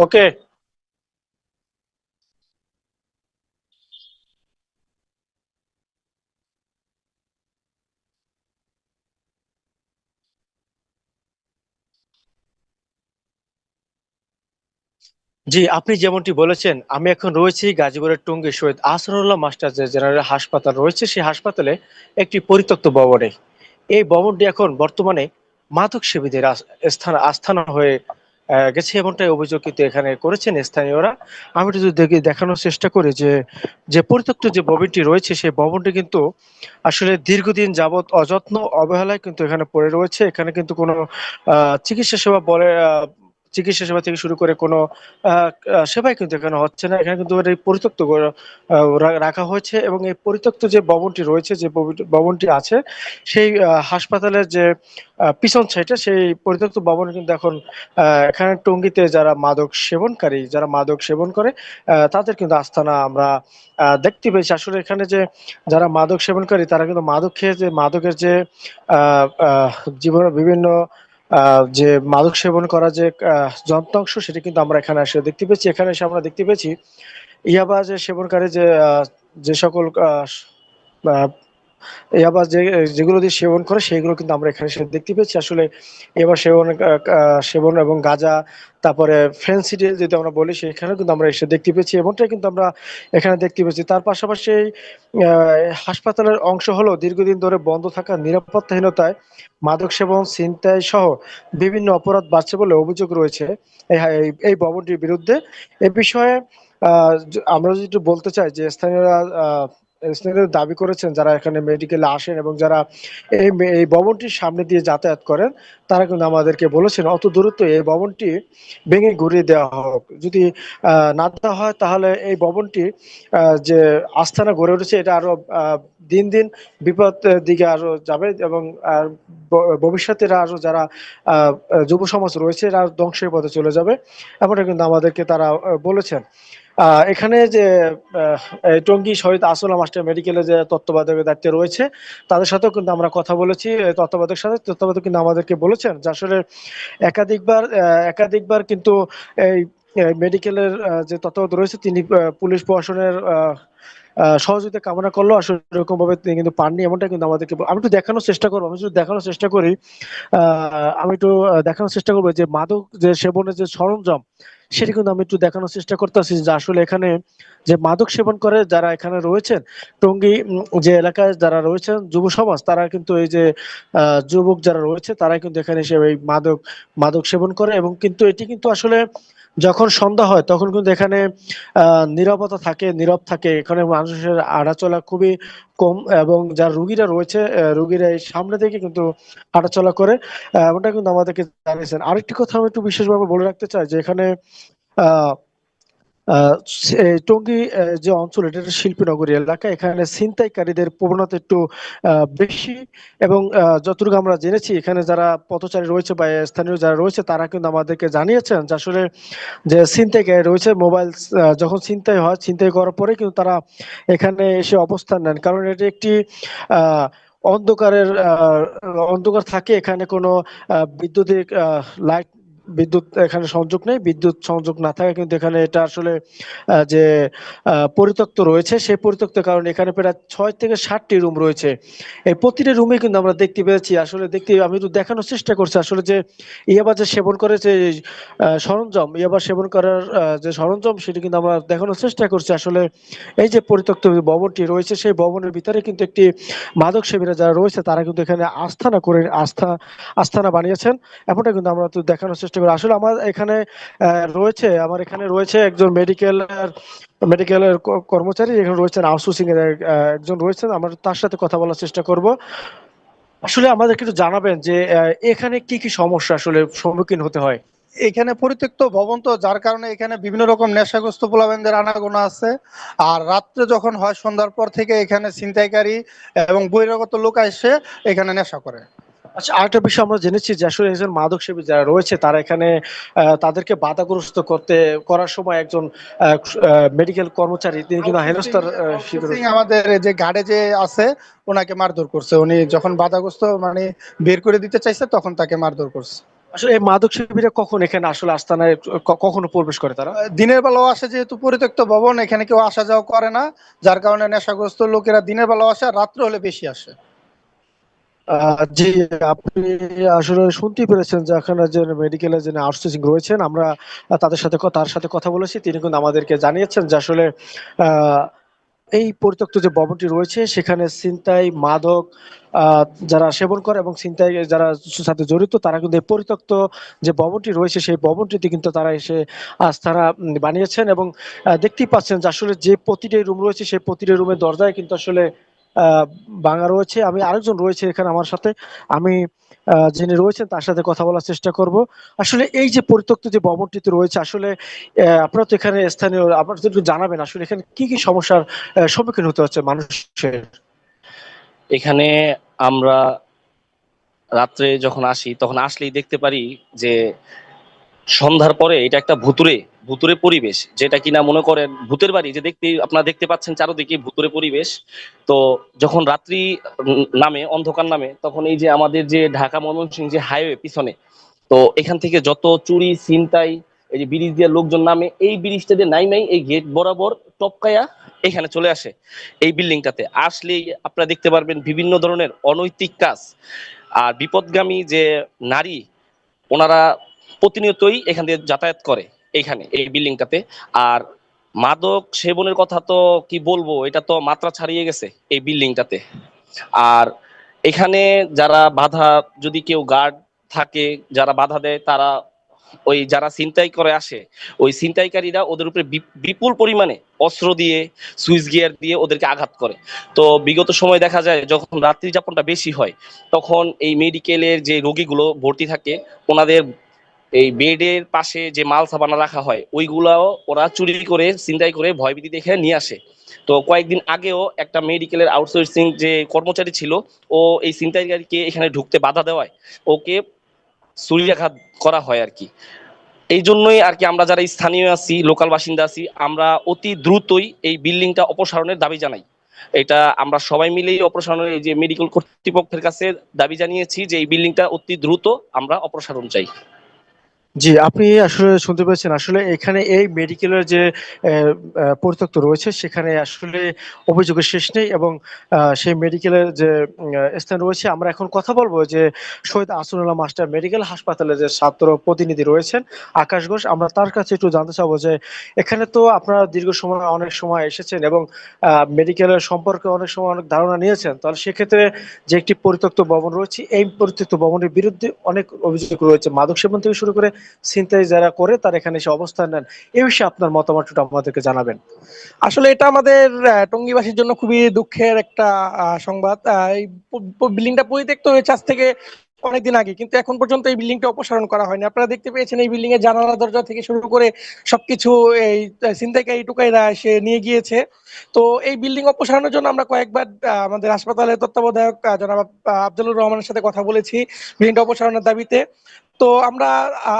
ওকে। জি, আপনি যেমনটি বলেছেন, আমি এখন রয়েছি গাজীপুরের টঙ্গী শহীদ আহসানুল্লাহ মাস্টার যে জেনারেল হাসপাতাল। রয়েছে সেই হাসপাতালে একটি পরিত্যক্ত ভবনে। এই ভবনটি এখন বর্তমানে মাদক সেবীদের স্থান, আস্থানা হয়ে গেছে এমনটাই অভিযোগ কিন্তু এখানে করেছেন স্থানীয়রা। আমি একটু যদি দেখি, দেখানোর চেষ্টা করি যে যে পরিত্যক্ত যে ভবনটি রয়েছে, সেই ভবনটি কিন্তু আসলে দীর্ঘদিন যাবৎ অযত্ন, অবহেলায় কিন্তু এখানে পড়ে রয়েছে। এখানে কিন্তু কোনো চিকিৎসা সেবা বলে চিকিৎসা সেবা থেকে শুরু করে কোনো সেবাই কিন্তু এখানে হচ্ছে না। এখানে কিন্তু পরিত্যক্ত রাখা হয়েছে এবং এই পরিত্যক্ত যে ভবনটি রয়েছে, যে ভবনটি- আছে, সেই হাসপাতালের যে পিছন সাইডে সেই পরিত্যক্ত ভবনে কিন্তু এখন এখানে টঙ্গীতে যারা মাদক সেবনকারী, যারা মাদক সেবন করে তাদের কিন্তু আস্থানা আমরা দেখতে পেয়েছি। আসলে এখানে যে যারা মাদক সেবনকারী, তারা কিন্তু মাদক খেয়ে যে, মাদকের যে জীবনের বিভিন্ন যে মাদক সেবন করা যে যন্ত্রাংশ, সেটা কিন্তু আমরা এখানে এসে দেখতে পেয়েছি। এখানে এসে আমরা দেখতে পেয়েছি, ইয়াবা যে সেবনকারী যে যে সকল ইয়াবা যে, যেগুলো দিয়ে সেবন করে, সেগুলো কিন্তু আমরা এখানে দেখতে পেয়েছি। আসলে এবার সেবন সেবন এবং গাঁজা, তারপরে ফেন্সিডি যদি আমরা বলি, সেখানেও কিন্তু আমরা এসে দেখতে পেয়েছি। এমনটাই কিন্তু আমরা এখানে দেখতে পেয়েছি। তার পাশাপাশি হাসপাতালের অংশ হলো দীর্ঘদিন ধরে বন্ধ থাকা নিরাপত্তাহীনতায় মাদক সেবন, ছিনতাই সহ বিভিন্ন অপরাধ বাড়ছে বলে অভিযোগ রয়েছে এই ভবনটির বিরুদ্ধে। এ বিষয়ে আমরা যদি বলতে চাই যে স্থানীয়রা দাবি করেছেন, যারা এখানে মেডিকেলে আসেন এবং যারা এই এই ভবনটির সামনে দিয়ে যাতায়াত করেন, তারা কিন্তু আমাদেরকে বলেছেন, অত দূরত্ব এই ভবনটি ভেঙে ঘুরিয়ে দেওয়া হোক। যদি না দেওয়া হয়, তাহলে এই ভবনটি যে আস্থানা গড়ে উঠেছে, এটা আরও দিন দিন বিপদ দিকে আরও যাবে এবং ভবিষ্যতে আরও যারা যুব সমাজ রয়েছে, এরা ধ্বংসের পথে চলে যাবে। এমনটা কিন্তু আমাদেরকে তারা বলেছেন। এখানে যে টঙ্গি শহীদ আসল মাস্টার মেডিকেলে যে তত্ত্বাবধায়কের দায়িত্বে রয়েছে, তাদের সাথেও কিন্তু আমরা কথা বলেছি, এই তত্ত্বাবধায়কের সাথে, তত্ত্বাবধায়ক কিন্তু আমাদেরকে বলেছেন যে আসলে একাধিকবার একাধিকবার কিন্তু এই মেডিকেলের যে তত্ত্বাবধায়ক রয়েছে তিনি পুলিশ প্রশাসনের আহ, আহ, সহযোগিতা কামনা করলেও আসলে এরকম ভাবে তিনি কিন্তু পাননি এমনটা কিন্তু আমাদেরকে আমি একটু দেখানোর চেষ্টা করব আমি যদি দেখানোর চেষ্টা করি আহ, আমি একটু দেখানোর চেষ্টা করব যে মাদক যে সেবনের যে সরঞ্জাম সেটি কিন্তু আমি একটু দেখানোর চেষ্টা করতেছি যে আসলে এখানে যে মাদক সেবন করে যারা এখানে রয়েছেন টঙ্গী যে এলাকায় যারা রয়েছেন যুব সমাজ তারা কিন্তু এই যে আহ, যুবক যারা রয়েছে তারাই কিন্তু এখানে এসে এই মাদক মাদক সেবন করে এবং কিন্তু এটি কিন্তু আসলে যখন সন্ধ্যা হয়, তখন কিন্তু এখানে নীরবতা থাকে, নীরব থাকে। এখানে মানুষের আড়াচলা খুবই কম এবং যার রুগীরা রয়েছে রুগীরা এই সামনে থেকে কিন্তু হাঁটাচলা করে এমনটা কিন্তু আমাদেরকে জানিয়েছেন। আরেকটি কথা আমি একটু বিশেষভাবে বলে রাখতে চাই যে এখানে, আহ টঙ্গী যে অঞ্চল, এটা একটা শিল্পীনগরী এলাকা। এখানে ছিনতাইকারীদের প্রবণতা একটু বেশি এবং যতটুকু আমরা জেনেছি, এখানে যারা পথচারী রয়েছে বা স্থানীয় যারা রয়েছে, তারা কিন্তু আমাদেরকে জানিয়েছেন যে আসলে যে ছিনতাইকারী রয়েছে, মোবাইল যখন ছিনতাই হয়, ছিনতাই করার পরে কিন্তু তারা এখানে এসে অবস্থান নেন। কারণ এটি একটি অন্ধকারের অন্ধকার থাকে, এখানে কোনো বৈদ্যুতিক লাইট বিদ্যুৎ এখানে সংযোগ নেই, বিদ্যুৎ সংযোগ না থাকে কিন্তু এখানে এটা আসলে যে পরিত্যক্ত রয়েছে, সেই পরিত্যক্ত কারণে এখানে প্রায় ছয় থেকে ষাটটি রুম রয়েছে। এই প্রতিটি রুমে কিন্তু আমরা দেখতে পেয়েছি, আসলে দেখতে, আমি একটু দেখানোর চেষ্টা করছি, আসলে যে ইয়াবা যে সেবন করে যে সরঞ্জাম, ইয়াবা সেবন করার যে সরঞ্জাম, সেটি কিন্তু আমরা দেখানোর চেষ্টা করছি, আসলে এই যে পরিত্যক্ত ভবনটি রয়েছে, সেই ভবনের ভিতরে কিন্তু একটি মাদক সেবীরা যারা রয়েছে, তারা কিন্তু এখানে আস্থানা করে, আস্থা, আস্থানা বানিয়েছেন, এমনটা কিন্তু আমরা তো দেখানোর চেষ্টা করি আসলে আমার এখানে রয়েছে, আমার এখানে রয়েছে একজন মেডিকেল মেডিকেলের কর্মচারী, এখানে রয়েছেন আউটসোর্সিং এর একজন রয়েছেন, আমরা তার সাথে কথা বলার চেষ্টা করব। আসলে আমাদের একটু জানাবেন যে এখানে কি কি সমস্যা আসলে সম্মুখীন হতে হয়? এখানে পরিত্যক্ত ভবন তো, যার কারণে এখানে বিভিন্ন রকম নেশাগ্রস্ত পোলাবেনদের আনাগোনা আছে। আর রাত্রে যখন হয়, সন্ধ্যার পর থেকে এখানে ছিনতাইকারী এবং বহিরাগত লোক এসে এখানে নেশা করে। আচ্ছা আরেকটা বিষয় আমরা জেনেছি যে আসলে একজন মাদক সেবী যারা রয়েছে তারা এখানে তাদেরকে বাধাগ্রস্ত করতে করার সময় একজন মেডিকেল কর্মচারী তিনি কিন্তু হেনস্থার আমাদের যে গার্ডে যে আছে ওনাকে মারধর করছে। উনি যখন বাধাগ্রস্ত মানে বের করে দিতে চাইছে তখন তাকে মারধর করছে। আসলে এই মাদক সেবীরা কখন এখানে আসলে আস্তানায় কখনো প্রবেশ করে তারা? দিনের বেলাও আসে যেহেতু পরিত্যক্ত ভবন এখানে কেউ আসা যাওয়া করে না। যার কারণে নেশাগ্রস্ত লোকেরা দিনের বেলাও আসে আর রাত্রে হলে বেশি আসে। জি, আপনি আসলে শুনতেই পেরেছেন যে এখানে যে মেডিকেলে যে আউটসোর্সিং রয়েছেন, আমরা তাদের সাথে তার সাথে কথা বলেছি। তিনি কিন্তু আমাদেরকে জানিয়েছেন যে আসলে এই পরিত্যক্ত যে ভবনটি রয়েছে, সেখানে ছিনতাই, মাদক যারা সেবন করে এবং ছিনতাই যারা সাথে জড়িত, তারা কিন্তু এই পরিত্যক্ত যে ভবনটি রয়েছে, সেই ভবনটিতে কিন্তু তারা এসে আজ তারা বানিয়েছেন এবং দেখতেই পাচ্ছেন যে আসলে যে প্রতিটি রুম রয়েছে, সেই প্রতিটি রুমের দরজায় কিন্তু আসলে ভাঙা রয়েছে, আমি আরেকজন রয়েছে এখানে আমার সাথে, আমি যিনি রয়েছেন তার সাথে কথা বলার চেষ্টা করব। আসলে এই যে পরিত্যক্ত যে ভবনটিতে রয়েছে, আসলে আপনারা তো এখানে স্থানীয়, আপনারা একটু জানাবেন, আসলে এখানে কি কি সমস্যার সম্মুখীন হতে হচ্ছে মানুষের? এখানে আমরা রাত্রে যখন আসি, তখন আসলেই দেখতে পারি যে সন্ধ্যার পরে এটা একটা ভুতুরে ভুতুরে পরিবেশ, যেটা কিনা মনে করেন ভূতের বাড়ি, যে দেখতে আপনারা দেখতে পাচ্ছেন চারোদিকে ভুতুরে পরিবেশ। তো যখন রাত্রি নামে, অন্ধকার নামে, তখন এই যে আমাদের যে ঢাকা ময়মনসিংহ যে হাইওয়ে পিছনে, তো এখান থেকে যত চুরি, ছিনতাই, এই যে ব্রিজ দিয়ে লোকজন নামে, এই ব্রিজটা দিয়ে নাইমাই এই গেট বরাবর টপকায়া এখানে চলে আসে এই বিল্ডিংটাতে। আসলেই আপনারা দেখতে পারবেন বিভিন্ন ধরনের অনৈতিক কাজ। আর বিপদগামী যে নারী, ওনারা প্রতিনিয়তই এখান দিয়ে যাতায়াত করে। এইখানে, এই বিল্ডিংটাতে। আর মাদক সেবনের কথা তো কি বলব, এটা তো মাত্রা ছাড়িয়ে গেছে এই বিল্ডিংটাতে। আর এখানে যারা বাধা, যদি কেউ গার্ড থাকে, যারা বাধা দেয়, তারা ওই যারা ছিনতাই করে আসে, ওই ছিনতাইকারীরা ওদের উপরে বিপ- বিপুল পরিমাণে অস্ত্র দিয়ে, সুইচ গিয়ার দিয়ে ওদেরকে আঘাত করে। তো বিগত সময় দেখা যায়, যখন রাত্রি যাপনটা বেশি হয়, তখন এই মেডিকেলের যে রোগীগুলো ভর্তি থাকে, ওনাদের এই বেডের পাশে যে মাল সাবানা রাখা হয়, ওইগুলাও ওরা চুরি করে চিন্তাই করে ভয়ভীতি দেখে নিয়ে আসে। তো কয়েকদিন আগেও একটা মেডিকেলের আউটসোর্সিং যে কর্মচারী ছিল, ও এই ছিনতাইকারীকে এখানে ঢুকতে বাধা দেওয়ায় ওকে ছুরিয়াঘাত করা হয় আর কি এই জন্যই আর কি আমরা যারা স্থানীয় আছি লোকাল বাসিন্দা আছি, আমরা অতি দ্রুতই এই বিল্ডিংটা অপসারণের দাবি জানাই। এটা আমরা সবাই মিলেই অপসারণের এই যে মেডিকেল কর্তৃপক্ষের কাছে দাবি জানিয়েছি যে এই বিল্ডিংটা অতি দ্রুত আমরা অপসারণ চাই। জি, আপনি আসলে শুনতে পেয়েছেন। আসলে এখানে এই মেডিকেলের যে পরিত্যক্ত রয়েছে, সেখানে আসলে অভিযোগের শেষ নেই এবং সেই মেডিকেলের যে স্থান রয়েছে, আমরা এখন কথা বলব যে, শহীদ আসনুল্লাহ মাস্টার মেডিকেল হাসপাতালে যে ছাত্র প্রতিনিধি রয়েছেন, আকাশ ঘোষ, আমরা তার কাছে একটু জানতে চাবো যে, এখানে তো আপনারা দীর্ঘ সময়, অনেক সময় এসেছেন এবং মেডিকেলের সম্পর্কে অনেক সময় অনেক ধারণা নিয়েছেন। তাহলে সেক্ষেত্রে যে একটি পরিত্যক্ত ভবন রয়েছে, এই পরিত্যক্ত ভবনের বিরুদ্ধে অনেক অভিযোগ রয়েছে। মাদক সেবন থেকে শুরু করে ছিনতাই যারা করে তারা এখানে এসে অবস্থান নেন। এই বিষয়ে আপনার মতামতটা আমাদেরকে জানাবেন। আসলে এটা আমাদের টঙ্গীবাসীর জন্য খুবই দুঃখের একটা সংবাদ। এই বিল্ডিংটা পরিত্যক্ত হয়েছে আজ থেকে অনেকদিন আগে, কিন্তু এখন পর্যন্ত এই বিল্ডিংটা অপসারণ করা হয়নি। আপনারা দেখতে পেয়েছেন এই বিল্ডিং এর জানালা, দরজা থেকে শুরু করে সবকিছু এই ছিনতাইকারী টুকাইরা এসে নিয়ে গিয়েছে। তো এই বিল্ডিং অপসারণের জন্য আমরা কয়েকবার আমাদের হাসপাতালের তত্ত্বাবধায়ক জনাব আফজলুর রহমানের সাথে কথা বলেছি বিল্ডিংটা অপসারণের দাবিতে। তো আমরা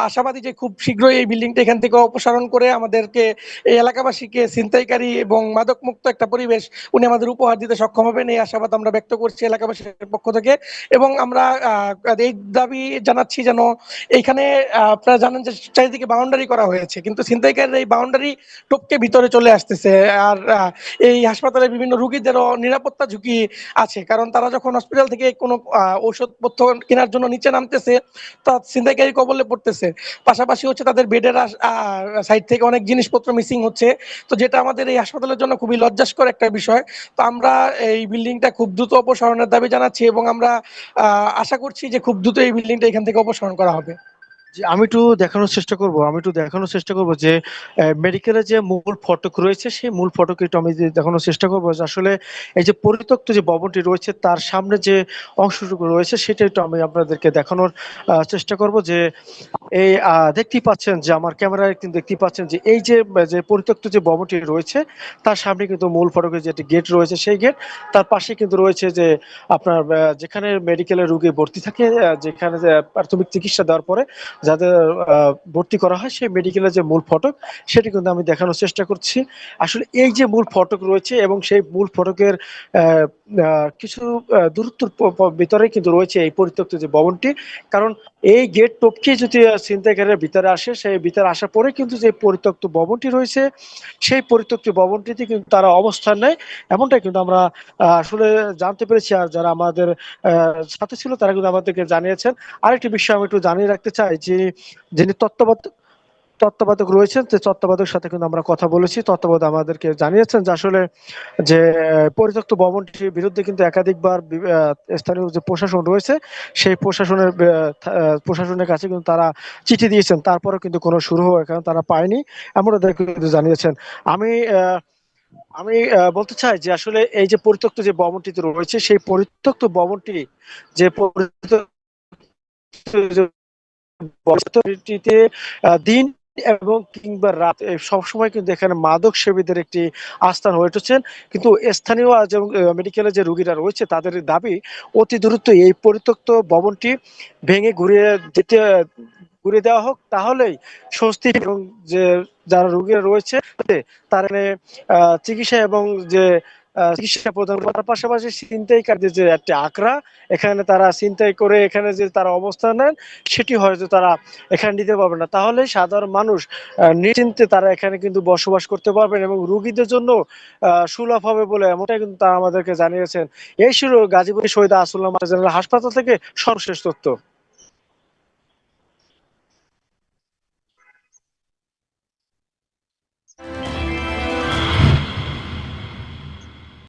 আশাবাদী যে খুব শীঘ্রই এই বিল্ডিংটা এখান থেকে অপসারণ করে আমাদেরকে এই এলাকাবাসীকে ছিনতাইকারী এবং মাদক মুক্ত একটা পরিবেশ উনি আমাদের উপহার দিতে সক্ষম হবেন, এই আশাবাদ আমরা ব্যক্ত করছি এলাকাবাসীর পক্ষ থেকে। এবং আমরা এই দাবি জানাচ্ছি যেন এইখানে আপনারা জানেন যে চারিদিকে বাউন্ডারি করা হয়েছে, কিন্তু ছিনতাইকারীরা এই বাউন্ডারি টপকে ভিতরে চলে আসতেছে। আর এই হাসপাতালে বিভিন্ন রুগীদেরও নিরাপত্তা ঝুঁকি আছে, কারণ তারা যখন হসপিটাল থেকে কোনো ঔষধপত্র কেনার জন্য নিচে নামতেছে, তা ছিনতাইকারী কবলে পড়তেছে। পাশাপাশি হচ্ছে তাদের বেডের সাইড থেকে অনেক জিনিসপত্র মিসিং হচ্ছে। তো যেটা আমাদের এই হাসপাতালের জন্য খুবই লজ্জাসকর একটা বিষয়। তো আমরা এই বিল্ডিংটা খুব দ্রুত অপসারণের দাবি জানাচ্ছি এবং আমরা আশা করছি যে খুব দ্রুত এই বিল্ডিংটা এখান থেকে অপসারণ করা হবে। আমি একটু দেখানোর চেষ্টা করব, আমি একটু দেখানোর চেষ্টা করব যে মেডিকেলের যে মূল ফটক রয়েছে, সেই মূল ফটকে একটু আমি দেখানোর চেষ্টা করব যে আসলে এই যে পরিত্যক্ত যে ভবনটি রয়েছে, তার সামনে যে অংশটুকু রয়েছে, সেটা একটু আমি আপনাদেরকে দেখানোর চেষ্টা করব যে এই দেখতেই পাচ্ছেন যে আমার ক্যামেরায় কিন্তু দেখতেই পাচ্ছেন যে এই যে যে পরিত্যক্ত যে ভবনটি রয়েছে, তার সামনে কিন্তু মূল ফটকের যে একটি গেট রয়েছে, সেই গেট তার পাশে কিন্তু রয়েছে যে আপনার যেখানে মেডিকেলের রোগী ভর্তি থাকে যেখানে প্রাথমিক চিকিৎসা দেওয়ার পরে যাদের ভর্তি করা হয় সেই মেডিকেলের যে মূল ফটক, সেটি কিন্তু আমি দেখানোর চেষ্টা করছি। আসলে এই যে মূল ফটক রয়েছে এবং সেই মূল ফটকের কিছু দূরত্বর ভিতরে কিন্তু রয়েছে এই পরিত্যক্ত যে ভবনটি। কারণ এই গেট টপকে যদি ছিনতাইকারীরা ভিতরে আসে, সেই ভিতরে আসার পরে কিন্তু যে পরিত্যক্ত ভবনটি রয়েছে, সেই পরিত্যক্ত ভবনটিতে কিন্তু তারা অবস্থান নেয়। এমনটাই কিন্তু আমরা আসলে জানতে পেরেছি আর যারা আমাদের সাথে ছিল তারা কিন্তু আমাদেরকে জানিয়েছেন। আরেকটি বিষয় আমি একটু জানিয়ে রাখতে চাই যে, যিনি তত্ত্বাবধায়ক তত্ত্বাবধায়ক রয়েছেন, যে তত্ত্বাবধায়কের সাথে কিন্তু আমরা কথা বলেছি। তত্ত্বাবধায়ক আমাদেরকে জানিয়েছেন যে আসলে যে, পরিত্যক্ত ভবনটির বিরুদ্ধে কিন্তু একাধিকবার স্থানীয় যে প্রশাসন রয়েছে, সেই প্রশাসনের প্রশাসনের কাছে কিন্তু তারা চিঠি দিয়েছেন। তারপরেও কিন্তু কোনো শুরু হওয়ার কারণ তারা পায়নি এমনটা কিন্তু জানিয়েছেন। আমি আমি বলতে চাই যে আসলে এই যে পরিত্যক্ত যে ভবনটিতে রয়েছে, সেই পরিত্যক্ত ভবনটি যে পরিত্যক্ত দিন এবং কিংবা রাত সবসময় কিন্তু এখানে মাদক সেবীদের একটি আস্থান হয়ে উঠেছেন। কিন্তু স্থানীয় এবং মেডিকেলে যে রোগীরা রয়েছে, তাদের দাবি অতি দ্রুত এই পরিত্যক্ত ভবনটি ভেঙে ঘুরিয়ে যেতে ঘুরে দেওয়া হোক। তাহলেই স্বস্তি এবং যে যারা রোগীরা রয়েছে তার চিকিৎসা এবং যে চিকিৎসা প্রদান করার পাশাপাশি ছিনতাইকারীদের যে একটা আঁকড়া, এখানে তারা ছিনতাই করে এখানে যে তারা অবস্থান নেন, সেটি হয়তো তারা এখানে নিতে পারবে না। তাহলে সাধারণ মানুষ নিশ্চিন্তে তারা এখানে কিন্তু বসবাস করতে পারবেন এবং রোগীদের জন্য সুলভ হবে বলে এমনটাই কিন্তু তারা আমাদেরকে জানিয়েছেন। এই ছিল গাজীপুর শহীদ আসুল্লাহ হাসপাতাল থেকে সর্বশেষ তথ্য।